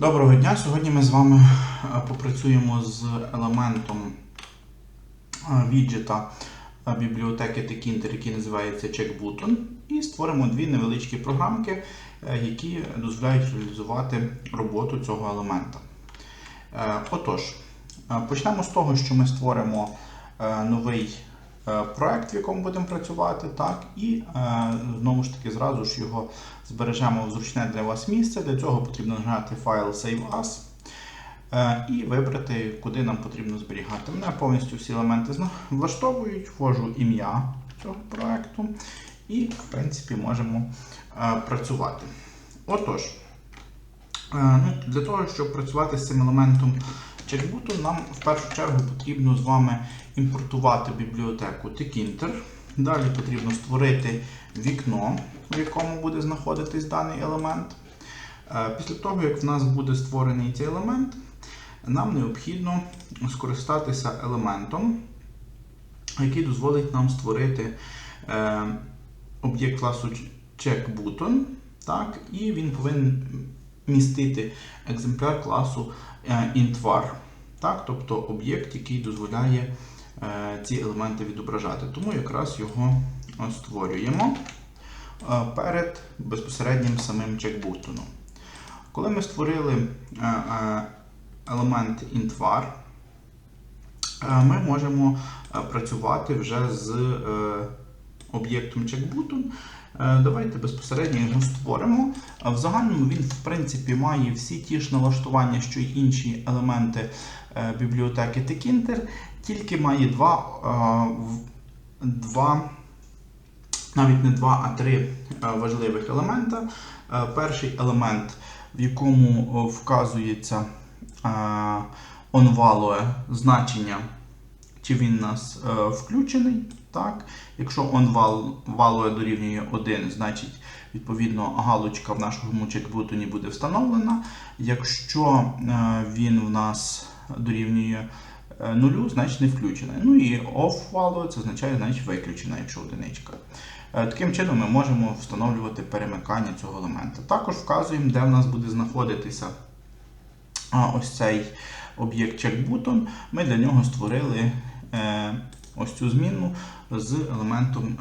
Доброго дня! Сьогодні ми з вами е, попрацюємо з елементом е, віджета е, бібліотеки Tkinter, який називається CheckButton, і створимо дві невеличкі програмки, які дозволяють реалізувати роботу цього елемента. Отож, почнемо з того, що ми створимо новий проект, в якому будемо працювати, так, і е, знову ж таки зразу ж його збережемо в зручне для вас місце. Для цього потрібно нажати файл Save As е, і вибрати, куди нам потрібно зберігати. Мене повністю всі елементи влаштовують, ввожу ім'я цього проекту і, в принципі, можемо е, працювати. Отож, е, ну, для того, щоб працювати з цим елементом чекбуту, нам в першу чергу потрібно з вами імпортувати бібліотеку Tkinter. Далі потрібно створити вікно, в якому буде знаходитись даний елемент. Е, Після того, як в нас буде створений цей елемент, нам необхідно скористатися елементом, який дозволить нам створити е, об'єкт класу checkButton, так, і він повинен містити екземпляр класу е, intvar, так, тобто об'єкт, який дозволяє е, ці елементи відображати. Тому якраз його е, створюємо е, перед безпосереднім самим чекбутоном. Коли ми створили елемент intvar, ми можемо працювати вже з об'єктом checkbutton. Давайте безпосередньо його створимо. В загальному він, в принципі, має всі ті ж налаштування, що й інші елементи бібліотеки Tkinter, тільки має два, е, два навіть не два, а три е, важливих елемента. Е, Перший елемент, в якому вказується е, onValue значення, чи він у нас е, включений. Так? Якщо onValue дорівнює 1, значить відповідно галочка в нашому чекбутоні буде встановлена. Якщо е, він в нас дорівнює е, нулю, значить не включена. Ну і off value це означає, значить виключена, якщо одиничка. Е, Таким чином ми можемо встановлювати перемикання цього елемента. Також вказуємо, де в нас буде знаходитися ось цей об'єкт checkButton. Ми для нього створили е, ось цю змінну з елементом.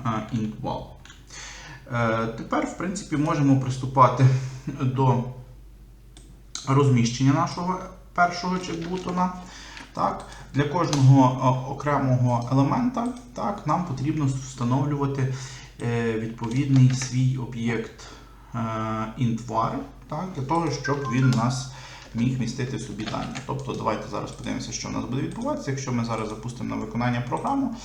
Е, Тепер, в принципі, можемо приступати до розміщення нашого першого чекбутона. Так, Для кожного е, окремого елемента так, нам потрібно встановлювати е, відповідний свій об'єкт е, intvar, так, для того, щоб він у нас міг містити собі дані. Тобто, давайте зараз подивимося, що в нас буде відбуватися. Якщо ми зараз запустимо на виконання програму,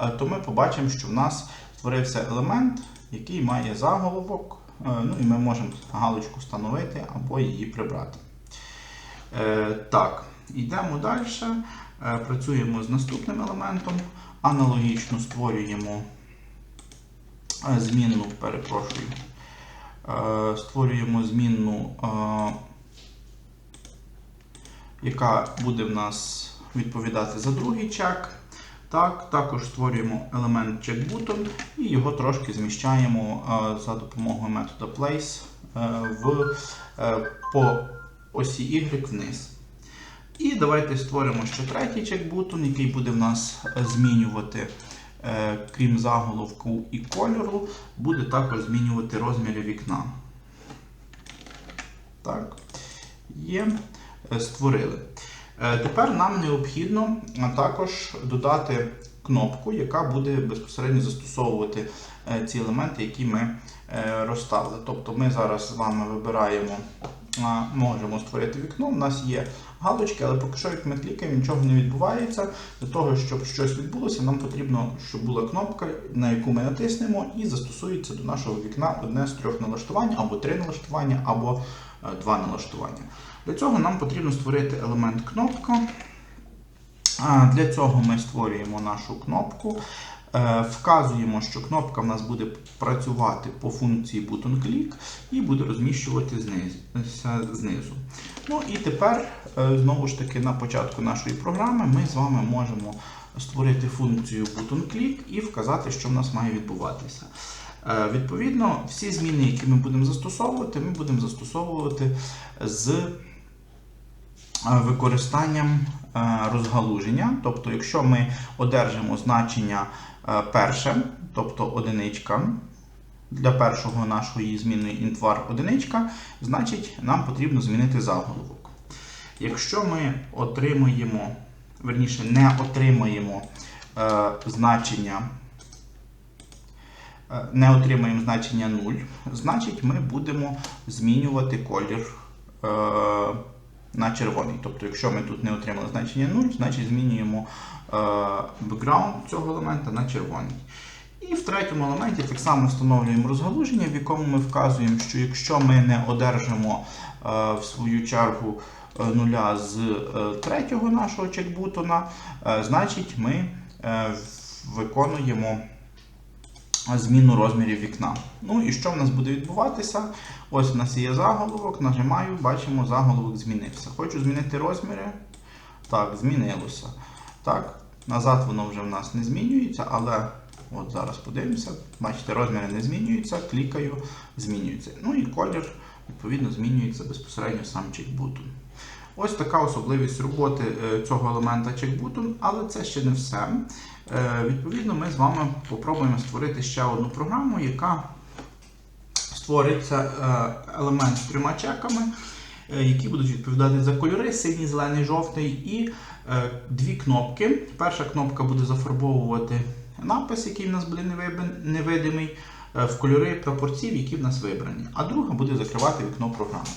е, то ми побачимо, що в нас створився елемент, який має заголовок. е, Ну і ми можемо галочку встановити або її прибрати. Е, Так, йдемо далі. Е, Працюємо з наступним елементом. Аналогічно створюємо е, змінну, перепрошую. Створюємо змінну, яка буде в нас відповідати за другий чек. Так, також створюємо елемент checkButton і його трошки зміщаємо за допомогою методу place в, по осі Y вниз. І давайте створимо ще третій чекбутон, який буде в нас е, змінювати, е, крім заголовку і кольору, буде також змінювати розміри вікна. Так, є, е, створили. Тепер нам необхідно також додати кнопку, яка буде безпосередньо застосовувати ці елементи, які ми розставили. Тобто ми зараз з вами вибираємо, можемо створити вікно. У нас є галочки, але поки що, як ми клікаємо, нічого не відбувається. Для того, щоб щось відбулося, нам потрібно, щоб була кнопка, на яку ми натиснемо, і застосується до нашого вікна одне з трьох налаштувань, або три налаштування, або е, два налаштування. Для цього нам потрібно створити елемент кнопка. Для цього ми створюємо нашу кнопку. Е, Вказуємо, що кнопка в нас буде працювати по функції button click і буде розміщувати знизу-. Ну і тепер, е, знову ж таки, на початку нашої програми ми з вами можемо створити функцію button click і вказати, що в нас має відбуватися. Е, Відповідно, всі зміни, які ми будемо застосовувати, ми будемо застосовувати з використанням розгалуження. Тобто, якщо ми одержимо значення е, перше, тобто одиничка, для першого нашої змінної інтвар одиничка, значить нам потрібно змінити заголовок. Якщо ми отримаємо, верніше, не отримаємо е, значення, е, не отримаємо значення 0, значить ми будемо змінювати колір е, на червоний. Тобто, якщо ми тут не отримали значення 0, значить змінюємо е, background цього елемента на червоний. І в третьому елементі так само встановлюємо розгалуження, в якому ми вказуємо, що якщо ми не одержимо е, в свою чергу е, нуля з третього нашого чекбутона, значить ми виконуємо зміну розмірів вікна. Ну і що в нас буде відбуватися? Ось у нас є заголовок, нажимаю, бачимо, заголовок змінився. Хочу змінити розміри. Так, змінилося. Так, назад воно вже в нас не змінюється, але от зараз подивимося. Бачите, розміри не змінюються, клікаю, змінюється. Ну і колір, відповідно, змінюється безпосередньо сам чекбутон. Ось така особливість роботи е, цього елемента чекбутон, але це ще не все. Е, Відповідно, ми з вами попробуємо створити ще одну програму, яка створиться е, елемент з трьома чеками, е, які будуть відповідати за кольори: синій, зелений, жовтий, і дві кнопки. Перша кнопка буде зафарбовувати напис, який в нас буде невидимий, в кольори прапорців, які в нас вибрані. А друга буде закривати вікно програми.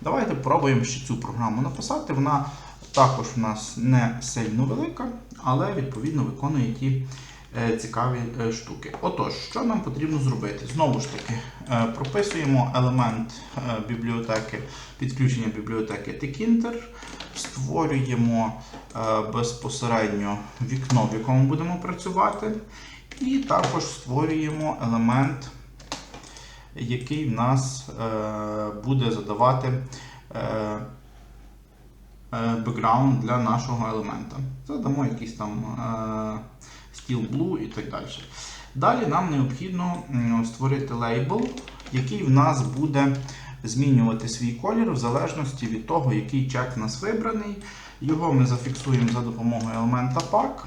Давайте спробуємо ще цю програму написати. Вона також в нас не сильно велика, але відповідно виконує ті е, цікаві е, штуки. Отож, що нам потрібно зробити? Знову ж таки, е, прописуємо елемент бібліотеки, підключення бібліотеки Tkinter, створюємо безпосередньо вікно, в якому будемо працювати, і також створюємо елемент який в нас буде задавати бекграунд для нашого елемента. Задамо якийсь там е, стіл blue і так далі. Далі нам необхідно створити лейбл, який в нас буде змінювати свій колір в залежності від того, який чек в нас вибраний. Його ми зафіксуємо за допомогою елемента pack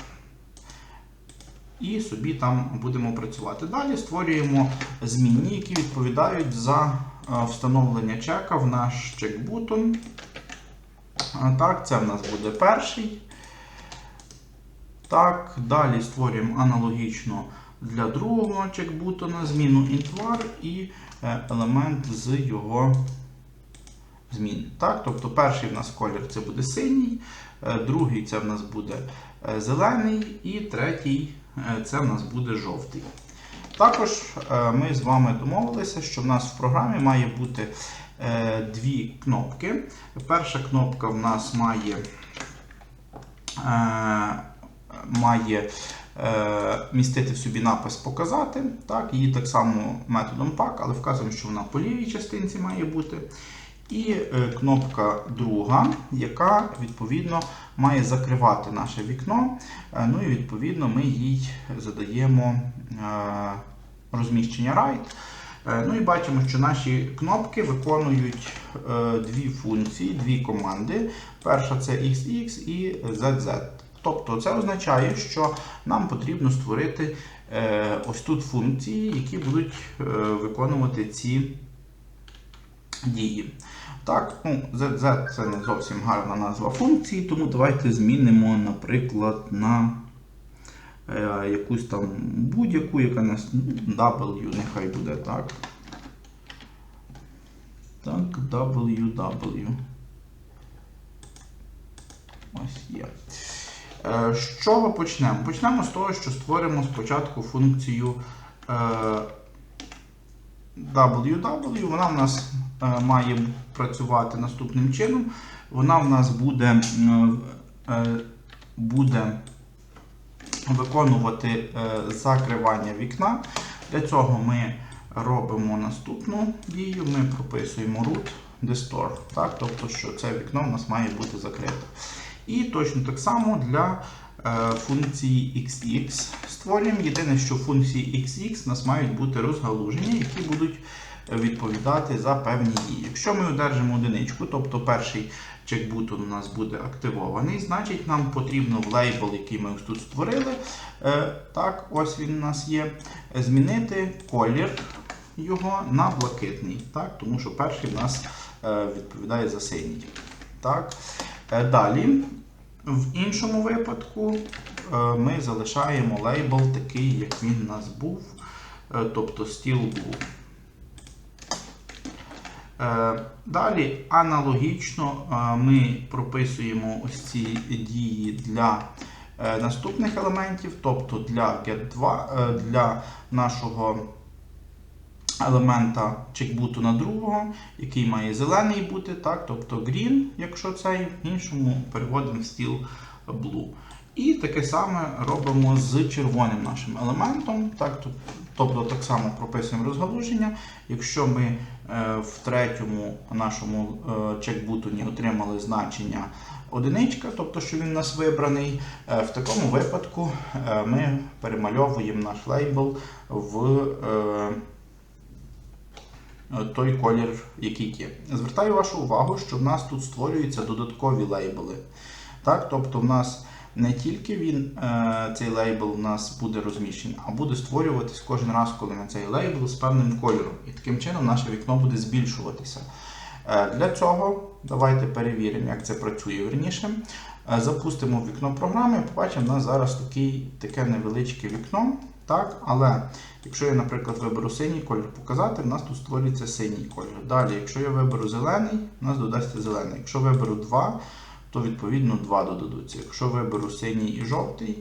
і собі там будемо працювати. Далі створюємо змінні, які відповідають за е, встановлення чека в наш чек-бутон. Так, це в нас буде перший. Так, далі створюємо аналогічно для другого чек-бутона зміну інтвар і е, елемент з його змін. Так, тобто перший в нас колір це буде синій, е, другий це в нас буде е, зелений, і третій це в нас буде жовтий. Також ми з вами домовилися, що в нас в програмі має бути дві кнопки. Перша кнопка в нас має, е, має е, містити в собі напис Показати. Так, Її так само методом pack, але вказуємо, що вона по лівій частинці має бути. І е, кнопка друга, яка відповідно має закривати наше вікно. Е, Ну і відповідно ми їй задаємо е, розміщення Right. Е, Ну і бачимо, що наші кнопки виконують е, дві функції, дві команди. Перша це XX і ZZ. Тобто це означає, що нам потрібно створити е, ось тут функції, які будуть виконувати ці дії. Так, ну, ZZ це не зовсім гарна назва функції, тому давайте змінимо, наприклад, на якусь там будь-яку, яка нас ну, W, нехай буде так. Так, WW. Ось є. Е, з чого почнемо? Почнемо з того, що створимо спочатку функцію е, WW. Вона в нас е, має працювати наступним чином. Вона в нас буде, е, буде виконувати е, закривання вікна. Для цього ми робимо наступну дію. Ми прописуємо root destore, так? тобто, що це вікно в нас має бути закрите. І точно так само для е, функції XX створюємо. Єдине, що функції XX у нас мають бути розгалуження, які будуть відповідати за певні дії. Якщо ми одержимо одиничку, тобто перший чекбутон у нас буде активований. Значить, нам потрібно в лейбл, який ми тут створили. е, Так, ось він у нас є. Змінити колір його на блакитний. Так, тому що перший в нас е, відповідає за синій. Так. Е, Далі, в іншому випадку, ми залишаємо лейбл такий, як він у нас був, тобто Steel Blue. Е, Далі аналогічно е, ми прописуємо ось ці дії для е, наступних елементів, тобто для get2, е, для нашого елемента чекбуту на другого, який має зелений бути, так, тобто green, якщо цей, в іншому переводимо в стіл blue. І таке саме робимо з червоним нашим елементом. Так, тобто так само прописуємо розгалуження. Якщо ми е, в третьому нашому е, чекбутоні отримали значення одиничка, тобто що він у нас вибраний, е, в такому випадку ми перемальовуємо наш лейбл в той колір, який є. Звертаю вашу увагу, що в нас тут створюються додаткові лейбли. Так, тобто в нас не тільки він, е, цей лейбл у нас буде розміщений, а буде створюватись кожен раз, коли ми цей лейбл з певним кольором. І таким чином наше вікно буде збільшуватися. Е, Для цього давайте перевіримо, як це працює верніше. Е, Запустимо вікно програми, побачимо, у нас зараз такий, таке невеличке вікно. Так, але якщо я, наприклад, виберу синій колір показати, в нас тут створюється синій колір. Далі, якщо я виберу зелений, у нас додасться зелений. Якщо виберу 2, то відповідно 2 додадуться. Якщо виберу синій і жовтий,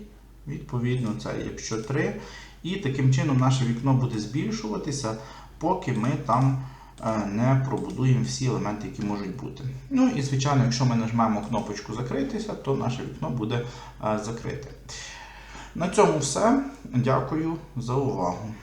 відповідно це якщо 3. І таким чином наше вікно буде збільшуватися, поки ми там е, не пробудуємо всі елементи, які можуть бути. Ну і звичайно, якщо ми нажмемо кнопочку закритися, то наше вікно буде е, закрите. На цьому все. Дякую за увагу.